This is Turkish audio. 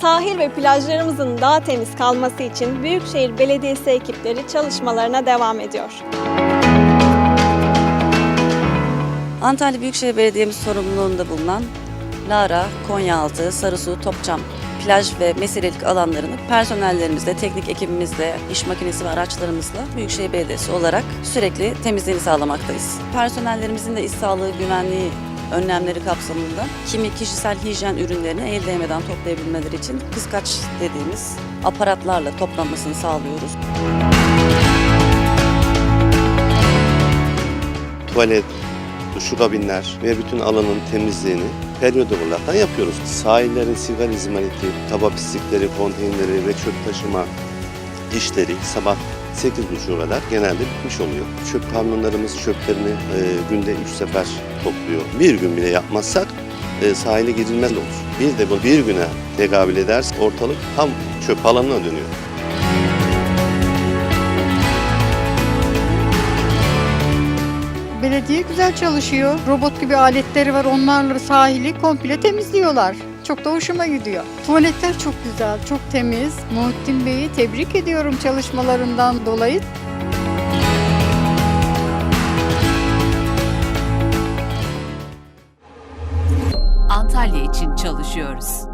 Sahil ve plajlarımızın daha temiz kalması için Büyükşehir Belediyesi ekipleri çalışmalarına devam ediyor. Antalya Büyükşehir Belediye'miz sorumluluğunda bulunan Lara, Konyaaltı, Sarısu, Topçam plaj ve meselelik alanlarını personellerimizle, teknik ekibimizle, iş makinesi ve araçlarımızla Büyükşehir Belediyesi olarak sürekli temizliğini sağlamaktayız. Personellerimizin de iş sağlığı, güvenliği önlemleri kapsamında kimi kişisel hijyen ürünlerini el değmeden toplayabilmeleri için kıskaç dediğimiz aparatlarla toplanmasını sağlıyoruz. tuvalet, duşu kabinler ve bütün alanın temizliğini periyodik olarak yapıyoruz. Sahillerin sigar izmariti, taba pislikleri, konteyneri ve çöp taşıma işleri sabah 8.30'a kadar genelde bitmiş oluyor. Çöp kamyonlarımız çöplerini e, günde 3 sefer topluyor. Bir gün bile yapmazsak e, sahile girilmez olur. Bir de bu bir güne tekabül ederse ortalık tam çöp alanına dönüyor. Belediye güzel çalışıyor. Robot gibi aletleri var. Onlarla sahili komple temizliyorlar. Çok da hoşuma gidiyor. Tuvaletler çok güzel, çok temiz. Muhittin Bey'i tebrik ediyorum çalışmalarından dolayı. Antalya için çalışıyoruz.